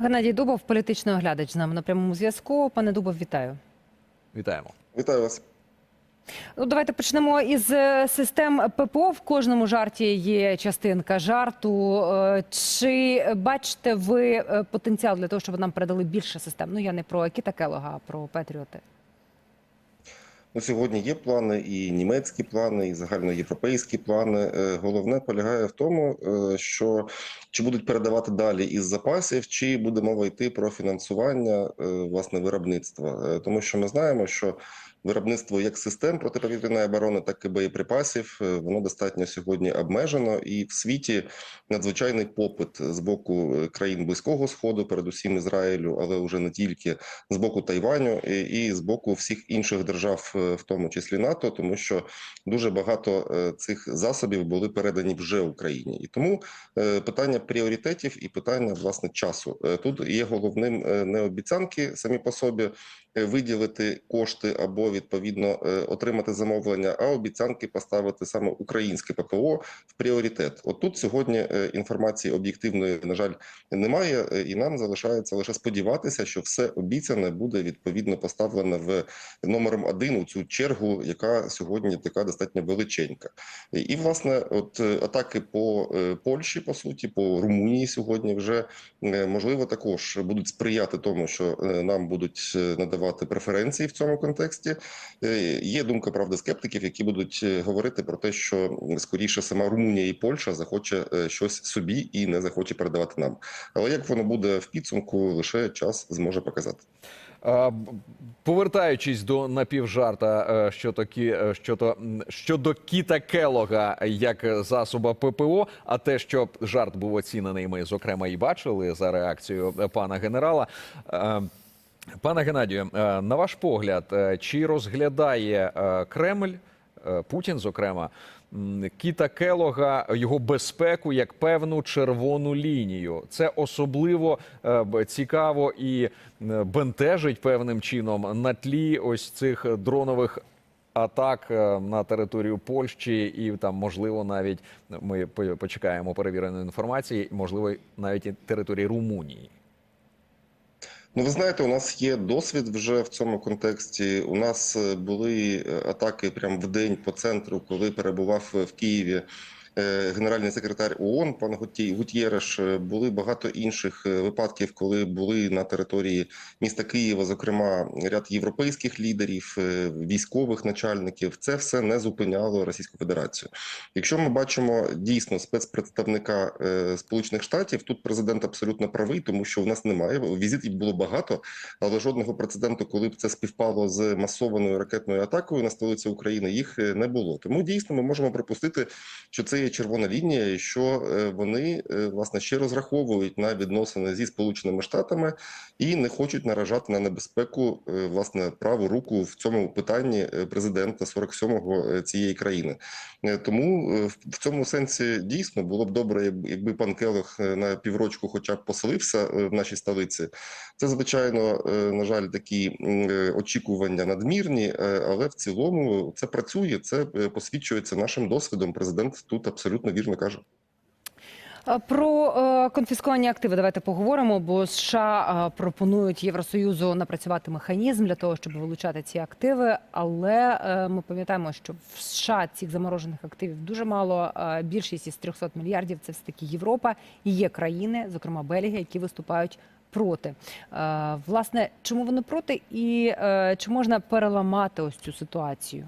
Геннадій Дубов, політичний оглядач з нами на прямому зв'язку. Пане Дубов, вітаю. Вітаємо. Вітаю вас. Ну, давайте почнемо із е, систем ППО. В кожному жарті є частинка жарту. Е, Чи бачите ви е, потенціал для того, щоб нам передали більше систем? Ну я не про Кіта Келога, а про Петріоти. Ну, сьогодні є плани, і німецькі плани, і загальноєвропейські плани. Е, Головне полягає в тому, е, що чи будуть передавати далі із запасів, чи буде мова йти про фінансування е, власне виробництва, тому що ми знаємо, що виробництво як систем протиповітряної оборони, так і боєприпасів. Е, воно достатньо сьогодні обмежено, і в світі надзвичайний попит з боку е, країн близького сходу, передусім Ізраїлю, але вже не тільки з боку Тайваню і, і з боку всіх інших держав, е, в тому числі НАТО, тому що дуже багато цих засобів були передані вже Україні, і тому питання пріоритетів і питання власне часу. Тут є головним не обіцянки самі по собі виділити кошти або відповідно е, отримати замовлення, а обіцянки поставити саме українське ППО в пріоритет. От тут сьогодні е, інформації об'єктивної на жаль немає, е, і нам залишається лише сподіватися, що все обіцяне буде відповідно поставлено в номером один у цю чергу, яка сьогодні така достатньо величенька. І, власне, от е, атаки по е, Польщі, по суті, по Румунії сьогодні вже е, можливо також будуть сприяти тому, що е, нам будуть е, надавати преференції в цьому контексті. Е, Є думка правда скептиків, які будуть е, говорити про те, що скоріше сама Румунія і Польща захоче е, щось собі і не захоче передавати нам. Але як воно буде в підсумку, лише час зможе показати. Повертаючись до напівжарта е, щодо, кі- е, щодо, щодо Кіта Келога як засоба ППО, а те, що жарт був оцінений, ми зокрема і бачили за реакцією пана генерала. Пане Геннадію, е, на ваш погляд, е, чи розглядає е, Кремль, Путін, зокрема, Кіта Келога, його безпеку як певну червону лінію? Це особливо цікаво і бентежить певним чином на тлі ось цих дронових. Атак на територію Польщі, і там можливо навіть ми почекаємо перевіреної інформації, можливо, навіть і території Румунії. Ну, ви знаєте, у нас є досвід вже в цьому контексті. У нас е, були е, атаки прямо в день по центру, коли перебував в Києві е, генеральний секретар ООН пан Гутєреш. Е, Були багато інших е, випадків, коли були на території міста Києва, зокрема ряд європейських лідерів, е, військових начальників. Це все не зупиняло Російську Федерацію. Якщо ми бачимо дійсно спецпредставника е, Сполучених Штатів, тут президент абсолютно правий, тому що в нас немає візитів було багато, але жодного прецеденту, коли б це співпало з масованою ракетною атакою на столицю України, їх е, не було. Тому дійсно ми можемо припустити, що це червона лінія, що е, вони е, власне ще розраховують на відносини зі Сполученими Штатами і не хочуть наражати на небезпеку е, власне праву руку в цьому питанні президента 47-го е, цієї країни. Тому в- цьому сенсі дійсно було б добре, якби- пан Келох на піврочку, хоча б поселився в нашій столиці. Це звичайно, на жаль, такі очікування надмірні, але в цілому це працює. Це посвідчується нашим досвідом. Президент тут абсолютно вірно каже. Про е, конфісковані активи давайте поговоримо, бо США е, пропонують Євросоюзу напрацювати механізм для того, щоб вилучати ці активи. Але е, ми пам'ятаємо, що в США цих заморожених активів дуже мало. Більшість із 300 мільярдів це все таки Європа і є країни, зокрема Бельгія, які виступають. Проти власне, чому вони проти, і чи можна переламати ось цю ситуацію?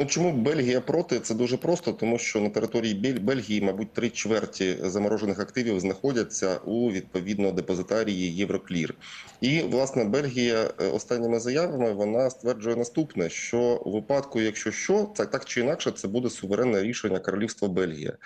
Ну чому Бельгія проти? Це дуже просто, тому що на території Бель- Бельгії, мабуть, три чверті заморожених активів знаходяться у відповідно депозитарії Євроклір. І власне Бельгія е, останніми заявами вона стверджує наступне: що у випадку, якщо що, це так чи інакше, це буде суверенне рішення Королівства Бельгія.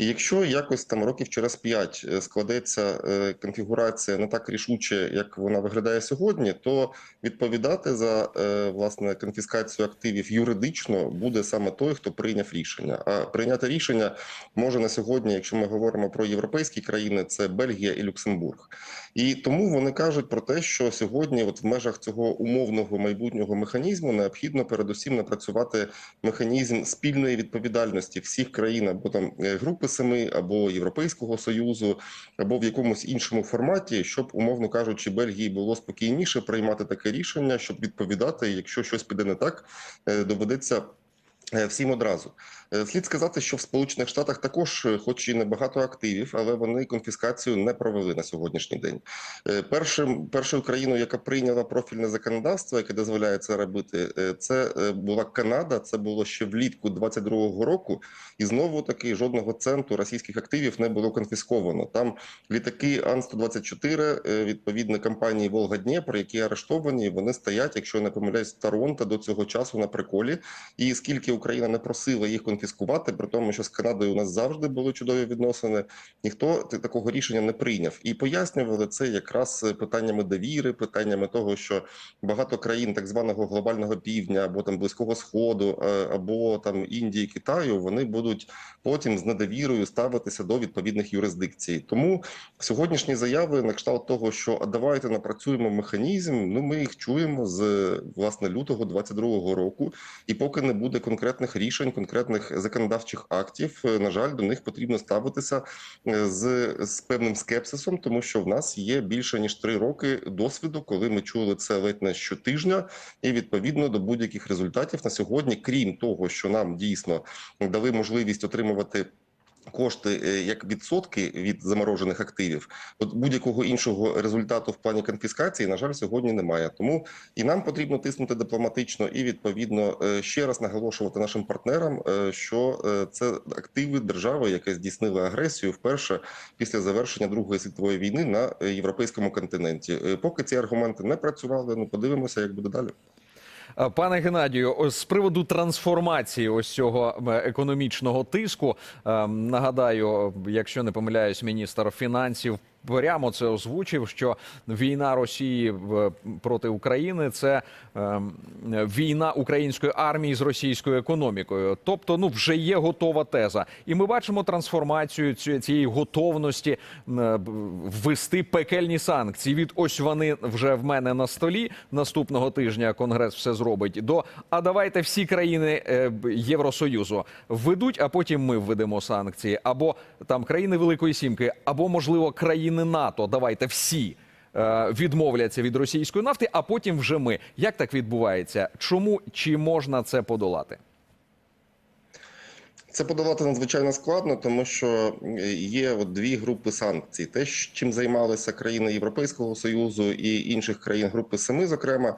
І якщо якось там років через п'ять е, складеться е, конфігурація не так рішуче, як вона виглядає сьогодні, то відповідати за е, власне конфіскацію активів юридично буде саме той, хто прийняв рішення. А прийняти рішення може на сьогодні, якщо ми говоримо про європейські країни, це Бельгія і Люксембург. І тому вони кажуть про те, що сьогодні, от в межах цього умовного майбутнього механізму, необхідно передусім напрацювати механізм спільної відповідальності всіх країн або там групи Семи або Європейського союзу, або в якомусь іншому форматі, щоб, умовно кажучи, Бельгії було спокійніше приймати таке рішення, щоб відповідати, якщо щось піде не так, е, доведеться. е, Всім одразу слід сказати, що в Сполучених Штатах також, е, хоч і небагато активів, але вони конфіскацію не провели на сьогоднішній день. Е, Першим першою країною, яка прийняла профільне законодавство, яке дозволяє це робити, е, це е, була Канада. Це було ще влітку 22-го року, і знову таки жодного центу російських активів не було конфісковано. Там літаки Ан-124, е, відповідно компанії Волга Дніпро, які арештовані, вони стоять, якщо не помиляюсь, Торонто до цього часу на приколі. І скільки Україна не просила їх конфіскувати, при тому, що з Канадою у нас завжди були чудові відносини, ніхто такого рішення не прийняв. І пояснювали це якраз е, питаннями довіри, питаннями того, що багато країн так званого глобального півдня або там близького сходу, е, або там Індії, Китаю, вони будуть потім з недовірою ставитися до відповідних юрисдикцій. Тому сьогоднішні заяви на кшталт того, що а давайте напрацюємо механізм. Ну ми їх чуємо з власне лютого 22-го року, і поки не буде конкретних рішень, конкретних законодавчих актів, е, на жаль, до них потрібно ставитися е, з, з певним скепсисом, тому що в нас є більше ніж три роки досвіду, коли ми чули це ледь не щотижня, і відповідно до будь-яких результатів на сьогодні, крім того, що нам дійсно дали можливість отримувати. Кошти е, як відсотки від заморожених активів, от будь-якого іншого результату в плані конфіскації, на жаль, сьогодні немає. Тому і нам потрібно тиснути дипломатично, і відповідно е, ще раз наголошувати нашим партнерам, е, що це активи держави, яка здійснила агресію вперше після завершення Другої світової війни на європейському континенті. Поки ці аргументи не працювали, ну подивимося, як буде далі. Е, Пане Геннадію, ось з приводу трансформації ось цього економічного тиску, е, нагадаю, якщо не помиляюсь, міністр фінансів прямо це озвучив, що війна Росії проти України це е, війна української армії з російською економікою. Тобто, ну вже є готова теза, і ми бачимо трансформацію цієї готовності е, ввести пекельні санкції. Від ось вони вже в мене на столі. Наступного тижня конгрес все зробить. До а давайте всі країни е, Євросоюзу введуть, а потім ми введемо санкції, або там країни Великої Сімки, або можливо країни НАТО. Давайте всі. е, Відмовляться від російської нафти, а потім вже ми. Як так відбувається? Чому чи можна це подолати? Це подолати надзвичайно складно, тому що є от дві групи санкцій: те, чим займалися країни Європейського союзу і інших країн Групи Семи, зокрема.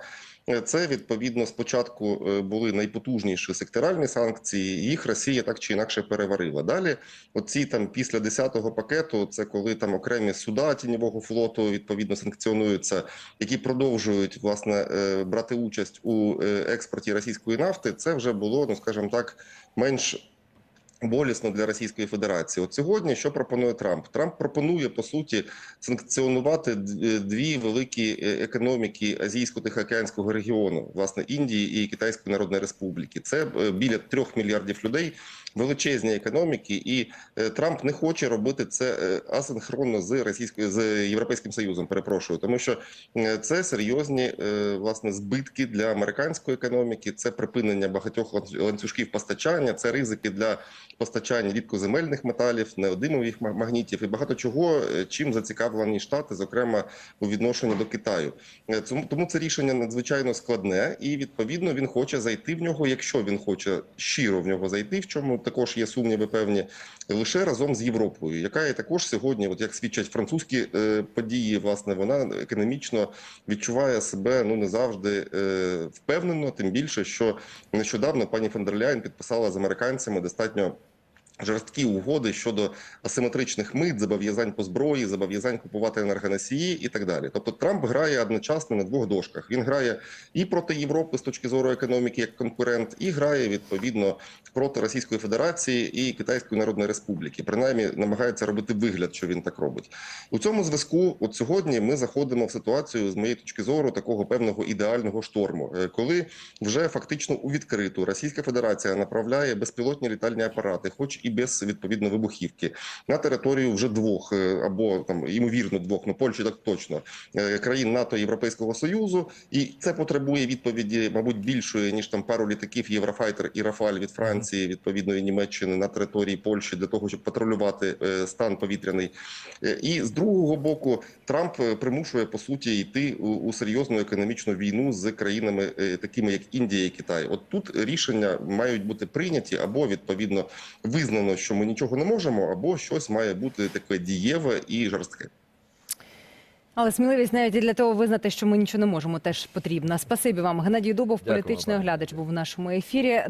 Е, Це відповідно спочатку е, були найпотужніші секторальні санкції. Їх Росія так чи інакше переварила. Далі, оці там після 10-го пакету, це коли там окремі суда тіньового флоту відповідно санкціонуються, які продовжують власне е, брати участь у експорті російської нафти. Це вже було, ну скажімо так, менш болісно для Російської Федерації. От сьогодні що пропонує Трамп? Трамп пропонує по суті санкціонувати дві великі е, економіки азійсько-тихоокеанського регіону, власне Індії і Китайської Народної Республіки. Це е, біля трьох мільярдів людей. Величезні економіки, і е, Трамп не хоче робити це е, асинхронно з російською з європейським союзом. Перепрошую, тому що е, це серйозні власне збитки для американської економіки. Це припинення багатьох ланцюжків постачання, це ризики для постачання рідкоземельних металів, неодимових магнітів і багато чого, чим зацікавлені штати, зокрема у відношенні до Китаю. Тому це рішення надзвичайно складне, і відповідно він хоче зайти в нього, якщо він хоче щиро в нього зайти, в чому також є сумніви певні, лише разом з Європою, яка є також сьогодні, от як свідчать французькі е, події, власне, вона економічно відчуває себе ну не завжди е, впевнено, тим більше, що нещодавно пані фон дер Ляйн підписала з американцями достатньо. Жорсткі угоди щодо асиметричних мит, зобов'язань по зброї, зобов'язань купувати енергоносії і так далі. Тобто Трамп грає одночасно на двох дошках. Він грає і проти Європи з точки зору економіки як конкурент, і грає відповідно проти Російської Федерації і Китайської Народної Республіки. Принаймні намагається робити вигляд, що він так робить. У цьому зв'язку, от сьогодні, ми заходимо в ситуацію з моєї точки зору такого певного ідеального шторму, е, коли вже фактично у відкриту Російська Федерація направляє безпілотні літальні апарати, хоч і без відповідно вибухівки на територію вже двох е, або там ймовірно двох, ну Польщі так точно е, країн НАТО і Європейського Союзу, і це потребує відповіді, мабуть, більшої ніж там пару літаків Єврофайтер і Рафаль від Франції, відповідно і Німеччини на території Польщі для того, щоб патрулювати е, стан повітряний. І з другого боку, Трамп примушує по суті йти у, серйозну економічну війну з країнами, такими як Індія і Китай. От тут рішення мають бути прийняті або відповідно визнано, що ми нічого не можемо, або щось має бути таке дієве і жорстке. Але сміливість навіть і для того визнати, що ми нічого не можемо, теж потрібна. Спасибі вам. Геннадій Дубов, Дякую, політичний оглядач, був в нашому ефірі.